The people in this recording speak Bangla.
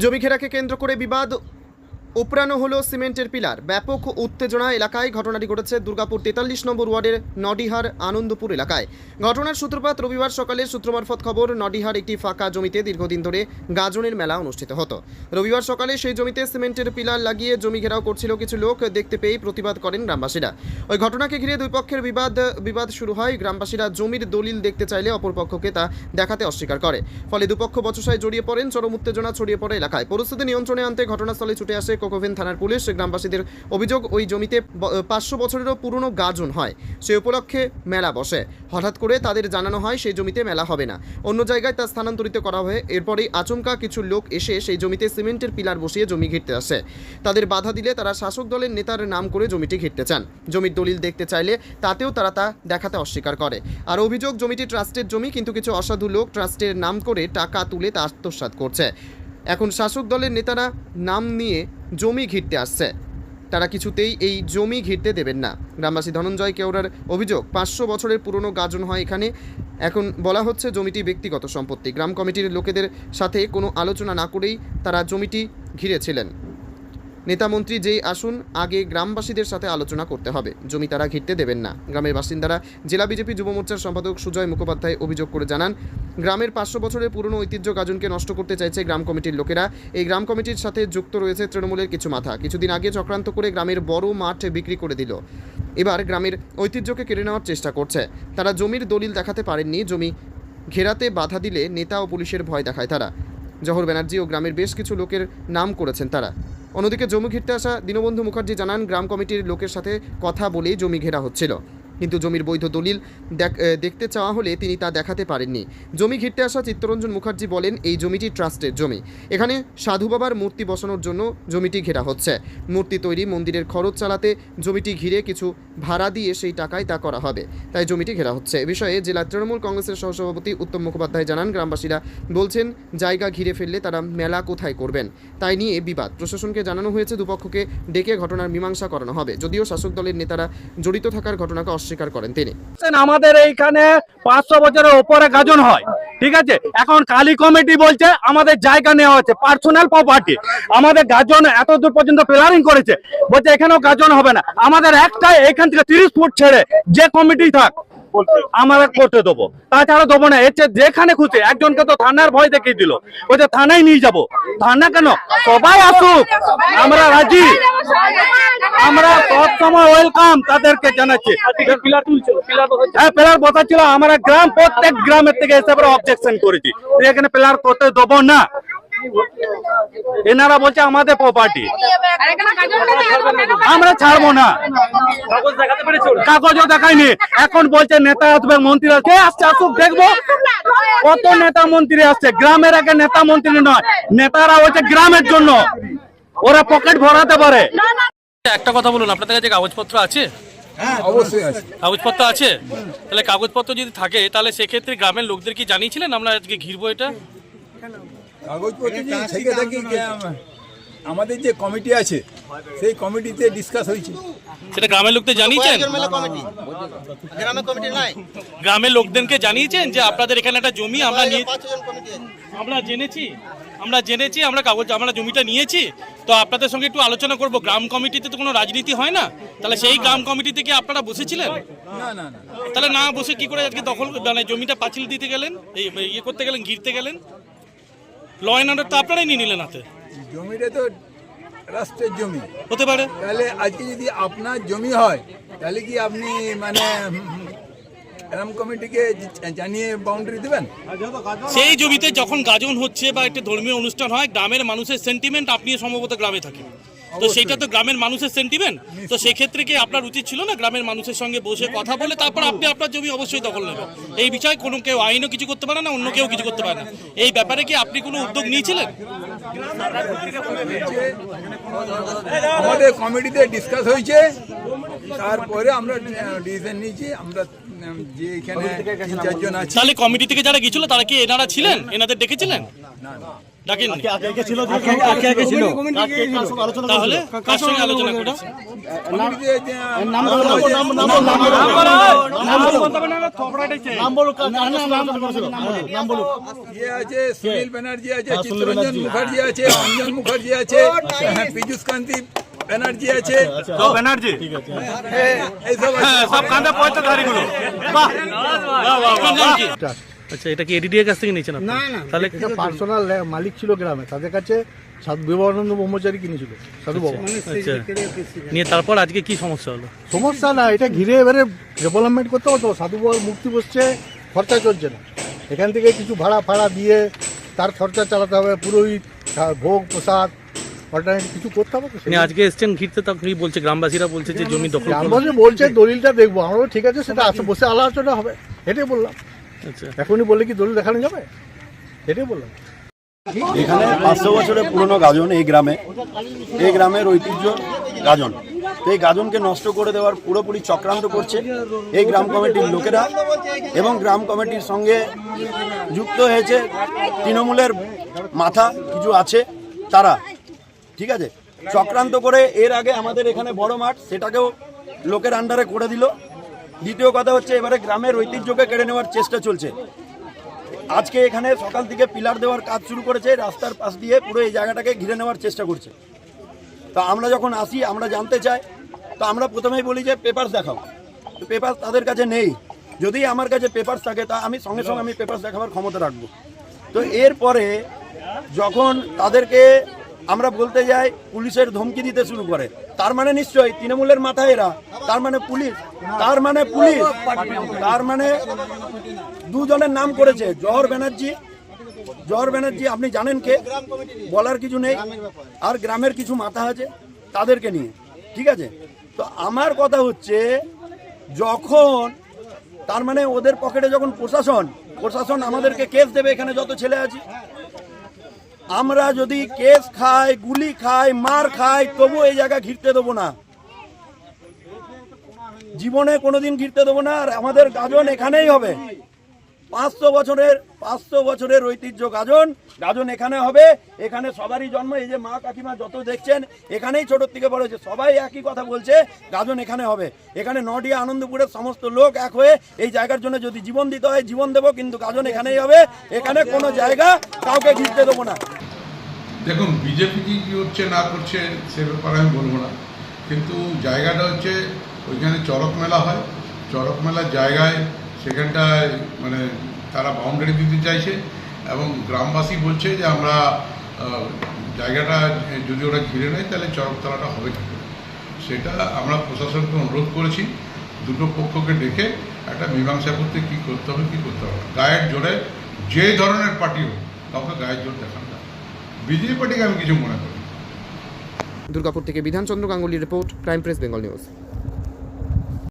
জমি ঘেরাকে কেন্দ্র করে বিবাদ উপড়ানো হলো সিমেন্টের পিলার। ব্যাপক উত্তেজনা এলাকায় ঘটনাটি ঘটেছে দুর্গাপুর তেতাল্লিশ নম্বর ওয়ার্ডের নডিহার আনন্দপুর এলাকায়। ঘটনার সূত্রপাত রবিবার সকালে সূত্র মারফত খবর, নডিহার একটি ফাঁকা জমিতে দীর্ঘদিন ধরে গাজনের মেলা অনুষ্ঠিত হতো। রবিবার সকালে সেই জমিতে সিমেন্টের পিলার লাগিয়ে জমি ঘেরাও করছিল কিছু লোক। দেখতে পেয়ে প্রতিবাদ করেন গ্রামবাসীরা। ওই ঘটনাকে ঘিরে দুই পক্ষের বিবাদ বিবাদ শুরু হয়। গ্রামবাসীরা জমির দলিল দেখতে চাইলে অপরপক্ষকে তা দেখাতে অস্বীকার করে। ফলে দুপক্ষ বচসায় জড়িয়ে পড়েন। চরম উত্তেজনা ছড়িয়ে পড়ে এলাকায়। পরিস্থিতি নিয়ন্ত্রণে আনতে ঘটনাস্থলে ছুটে আসে কোকোভেন থানার পুলিশ গ্রামবাসীদের অভিযোগ, ওই জমিতে পাঁচশো বছরেরও পুরনো গাজন হয়। সে উপলক্ষে মেলা বসে। হঠাৎ করে তাদের জানানো হয়, সেই জমিতে মেলা হবে না। অন্য জায়গায় তা স্থানান্তরিত করা হয়। এরপরেই আচমকা কিছু লোক এসে সেই জমিতে সিমেন্টের পিলার বসিয়ে জমি ঘিরতে আসে। তাদের বাধা দিলে তারা শাসক দলের নেতার নাম করে জমিটি ঘিরতে চান। জমির দলিল দেখতে চাইলে তাতেও তারা তা দেখাতে অস্বীকার করে। আর অভিযোগ, জমিটি ট্রাস্টের জমি, কিন্তু কিছু অসাধু লোক ট্রাস্টের নাম করে টাকা তুলে তা আত্মসাৎ করছে। এখন শাসক দলের নেতারা নাম নিয়ে জমি ঘিরতে আসছে। তারা কিছুতেই এই জমি ঘিরতে দেবেন না। গ্রামবাসী ধনঞ্জয় কেওড়ার অভিযোগ, পাঁচশো বছরের পুরনো গাজন হয় এখানে। এখন বলা হচ্ছে জমিটি ব্যক্তিগত সম্পত্তি। গ্রাম কমিটির লোকেদের সাথে কোনো আলোচনা না করেই তারা জমিটি ঘিরেছিলেন। নেতামন্ত্রী যেই আসুন, আগে গ্রামবাসীদের সাথে আলোচনা করতে হবে। জমি তারা ঘিরতে দেবেন না। গ্রামের বাসিন্দারা জেলা বিজেপি যুব মোর্চার সম্পাদক সুজয় মুখোপাধ্যায় অভিযোগ করে জানান, গ্রামের পাঁচশো বছরের পুরনো ঐতিহ্য গাজনকে নষ্ট করতে চাইছে গ্রাম কমিটির লোকেরা। এই গ্রাম কমিটির সাথে যুক্ত রয়েছে তৃণমূলের কিছু মাথা। কিছুদিন আগে চক্রান্ত করে গ্রামের বড় মাঠ বিক্রি করে দিল। এবার গ্রামের ঐতিহ্যকে কেড়ে নেওয়ার চেষ্টা করছে। তারা জমির দলিল দেখাতে পারেননি। জমি ঘেরাতে বাধা দিলে নেতা ও পুলিশের ভয় দেখায় তারা। জহর ব্যানার্জি ও গ্রামের বেশ কিছু লোকের নাম করেছেন তারা। অন্যদিকে জমি ঘিরতে আসা দীনবন্ধু মুখার্জি জানান, গ্রাম কমিটির লোকের সাথে কথা বলেই জমি ঘেরা হচ্ছিল। কিন্তু জমির বৈধ দলিল দেখ- দেখতে চাওয়া হলে তিনি তা দেখাতে পারেননি। জমি ঘিরতে আসা চিত্তরঞ্জন মুখার্জি বলেন, এই জমিটি ট্রাস্টের জমি। এখানে সাধু বাবার মূর্তি বসানোর জন্য জমিটি ঘেরা হচ্ছে। মূর্তি তৈরি, মন্দিরের খরচ চালাতে জমিটি ঘিরে কিছু ভাড়া দিয়ে সেই টাকায় তা করা হবে। তাই জমিটি ঘেরা হচ্ছে। এ বিষয়ে জেলা তৃণমূল কংগ্রেসের সহসভাপতি উত্তম মুখোপাধ্যায় জানান, গ্রামবাসীরা বলছেন, জায়গা ঘিরে ফেললে তারা মেলা কোথায় করবেন? তাই নিয়ে বিবাদ। প্রশাসনকে জানানো হয়েছে, দুপক্ষকে ডেকে ঘটনার মীমাংসা করানো হবে। যদিও শাসক দলের নেতারা জড়িত থাকার ঘটনাকে অস্বীকার করেন তিনি। আমাদের এইখানে পাঁচশো বছরের ওপরে গাজন হয়। ঠিক আছে? এখন কালী কমিটি বলছে, আমাদের জায়গা নেওয়া হচ্ছে পার্সোনাল প্রপার্টি। আমাদের গাজন এত দূর পর্যন্ত প্ল্যানিং করেছে। বলছে, এখানেও গাজন হবে না। আমাদের একটাই এখান থেকে তিরিশ ফুট ছেড়ে যে কমিটি থাক আমরা করতে দেবো। তাছাড়া দেবো না এর যেখানে খুশি একজনকে তো থানার ভয় দেখিয়ে দিল। বলছে থানায় নিয়ে যাব। থানা কেন? সবাই আসুক আমরা রাজি। আমরা ওয়েলকাম তাদেরকে জানাচ্ছি। হ্যাঁ প্লেয়ার বসা ছিল আমরা গ্রাম প্রত্যেক গ্রামের থেকে এসে আমরা অবজেকশন করেছি। এখানে প্লেয়ার করতে দেবো না। এনারা বলছে আমাদের প্রপার্টি আমরা ছাড়বো না। কাগজও দেখায়নি এখন বলছে নেতা আসবে মন্ত্রী আসবে। আসছে? আসুক দেখব। কত নেতা মন্ত্রী আসছে। গ্রামের আগে নেতা মন্ত্রী নয় নেতারা হচ্ছে গ্রামের জন্য। ওরা পকেট ভরাতে পারে। একটা কথা বলুন আপনাদের কাছে কাগজপত্র আছে? অবশ্যই কাগজপত্র আছে? তাহলে কাগজপত্র যদি থাকে তাহলে সেক্ষেত্রে গ্রামের লোকদের কি জানিয়েছিলেন? আমরা আজকে ঘিরবো এটা? কাগজপত্র আমাদের যে কমিটি আছে সেই কমিটিতে ডিসকাস হয়েছে। সেটা গ্রামের লোকদের জানিয়েছেন? গ্রামের লোকদেরকে জানিয়েছেন যে আপনাদের এখানে একটা জমি আমরা নিয়ে পাঁচজন কমিটি আছে। আমরা জেনেছি আমরা জেনেছি আমরা কাগজ আমরা জমিটা নিয়েছি। তো আপনাদের সঙ্গে একটু আলোচনা করব। গ্রাম কমিটিতে তো কোনো রাজনীতি হয় না? তাহলে সেই গ্রাম কমিটি থেকে আপনারা বসেছিলেন? না না না। তাহলে না বসে কি করে আজকে দখল মানে জমিটা পাঁচিল দিতে গেলেন? এই ইয়ে করতে গেলেন ঘিরতে গেলেন? ল অ্যান্ড অর্ডার তো আপনারাই নিয়ে নিলেন হাতে। জমিটা তো রাষ্ট্রের জমি। হতে পারে। তাহলে আজকে যদি আপনার জমি হয় তাহলে কি আপনি মানে গ্রাম কমিটিকে জানিয়ে বাউন্ডারি দেবেন? সেই জমিতে যখন গাজন হচ্ছে বা একটা ধর্মীয় অনুষ্ঠান হয় গ্রামের মানুষের সেন্টিমেন্ট আপনি সম্ভবত গ্রামে থাকেন। তো সেইটা তো গ্রামের মানুষের সেন্টিমেন্ট তো সেক্ষেত্রে কি আপনার উচিত ছিল না গ্রামের মানুষের সঙ্গে বসে কথা বলে তারপর আপনি আপনার জমি অবশ্যই দখল নেবেন। এই বিষয়ে কোনো কেউ আইনও কিছু করতে পারে না অন্য কেউ কিছু করতে পারে না। এই ব্যাপারে কি আপনি কোনো উদ্যোগ নিয়েছিলেন? আমাদের কমিটিতে ডিসকাস হয়েছে। তারপরে আমরা ডিসিশন নিয়েছি। আমরা যে এখানে চারজন আছি। তাহলে কমিটি থেকে যারা গিয়েছিল তারা কি এনারা ছিলেন? এনাদের ডেকেছিলেন? না না। তাহলে কার সঙ্গে আলোচনা ইয়ে সুনীল ব্যানার্জি আছে চিত্তরঞ্জন মুখার্জি আছে অঞ্জন মুখার্জি আছে হ্যাঁ, পীযুষ কান্তি ব্যানার্জি আছে ব্যানার্জি এইসব সব কাঁধে পয়সা ধারিগুলো বাহ? আচ্ছা এটা কি এডিডিএর কাছ থেকে নিয়েছেন আপনি? তাহলে এটা পার্সোনাল মালিক ছিল গ্রামে তাদের কাছে সাধু বিবেকানন্দ ব্রহ্মচারী কিনেছিল সাধু বাবা। আচ্ছা। নিয়ে তারপর আজকে কি সমস্যা হলো? সমস্যা না এটা ঘিরে এবারে ডেভেলপমেন্ট করতে হতো সাধু বাবার মূর্তি বসছে খরচা চলছে না। এখান থেকে কিছু ভাড়া ফাড়া দিয়ে তার খরচা চালাতে হবে পুরোহিত ভোগ প্রসাদ অল্টারনেট কিছু করতে হবে তো আজকে এসছেন ঘিরতে কি বলছে গ্রামবাসীরা বলছে যে জমি দখল গ্রামবাসী বলছে দলিলটা দেখব। আমরাও ঠিক আছে সেটা আসে বসে আলোচনা হবে এটাই বললাম। আচ্ছা এখনই বললে কি দলিল দেখানো যাবে? এটাই বললাম। এখানে পাঁচশো বছরের পুরনো গাজন এই গ্রামে। এই গ্রামের ঐতিহ্য গাজন। তো এই গাজনকে নষ্ট করে দেওয়ার পুরোপুরি চক্রান্ত করছে এই গ্রাম কমিটির লোকেরা এবং গ্রাম কমিটির সঙ্গে যুক্ত হয়েছে তৃণমূলের মাথা কিছু আছে তারা। ঠিক আছে? চক্রান্ত করে এর আগে আমাদের এখানে বড় মাঠ সেটাকেও লোকের আন্ডারে করে দিল। দ্বিতীয় কথা হচ্ছে এবারে গ্রামের ঐতিহ্যকে কেড়ে নেওয়ার চেষ্টা চলছে। আজকে এখানে সকাল থেকে পিলার দেওয়ার কাজ শুরু করেছে, রাস্তার পাশ দিয়ে পুরো এই জায়গাটাকে ঘিরে নেওয়ার চেষ্টা করছে। তো আমরা যখন আসি, আমরা জানতে চাই, তো আমরা প্রথমেই বলি যে পেপারস দেখাও। তো পেপার তাদের কাছে নেই। যদি আমার কাছে পেপারস থাকে, তা আমি সঙ্গে সঙ্গে আমি পেপারস দেখাবার ক্ষমতা রাখব। তো এরপরে যখন তাদেরকে আমরা বলতে যাই, পুলিশের ধমকি দিতে শুরু করে তার মানে নিশ্চয়ই তৃণমূলের মাথায় এরা। তার মানে পুলিশ। তার মানে পুলিশ। তার মানে দুজনের নাম করেছে। জহর ব্যানার্জি। জহর ব্যানার্জি, আপনি জানেন কে? বলার কিছু নেই। আর গ্রামের কিছু মাথা আছে তাদেরকে নিয়ে। ঠিক আছে? তো আমার কথা হচ্ছে, যখন তার মানে ওদের পকেটে যখন প্রশাসন প্রশাসন আমাদেরকে কেস দেবে, এখানে যত ছেলে আছে আমরা যদি কেস খাই, গুলি খাই, মার খাই, তবু এই জায়গা ঘিরতে দেবো না। জীবনে কোনোদিন ঘিরতে দেবো না, আর আমাদের গাজন এখানেই হবে। পাঁচশো বছরের পাঁচশো বছরের ঐতিহ্য গাজন গাজন এখানে হবে। এখানে সবারই জন্ম, এই যে মা কাকিমা যত দেখছেন, এখানেই ছোটোর থেকে বড় হয়েছে। সবাই একই কথা বলছে, গাজন এখানে হবে। এখানে নডিয়া আনন্দপুরের সমস্ত লোক এক হয়ে এই জায়গার জন্য যদি জীবন দিতে হয়, জীবন দেবো, কিন্তু গাজন এখানেই হবে। এখানে কোনো জায়গা কাউকে ঘিরতে দেবো না। দেখুন বিজেপি কি কী হচ্ছে, না করছে, সে ব্যাপারে আমি বলব না। কিন্তু জায়গাটা হচ্ছে, ওইখানে চড়ক মেলা হয়। চড়ক মেলার জায়গায় সেখানটায় মানে তারা বাউন্ডারি দিতে চাইছে এবং গ্রামবাসী বলছে যে আমরা জায়গাটা যদি ওরা ঘিরে নেয়, তাহলে চড়কতলাটা হবে কী সেটা আমরা প্রশাসনকে অনুরোধ করেছি। দুটো পক্ষকে ডেকে একটা মীমাংসা করতে কী করতে হবে, কী করতে হবে গায়ের জোরে যে ধরনের পার্টি হোক, কাউকে গায়ের জোর দেখানো। বিজেপি পার্টিকে আমি কিছু মনে করি। দুর্গাপুর থেকে Bidhanchandra Ganguly report, crime press, Bengal news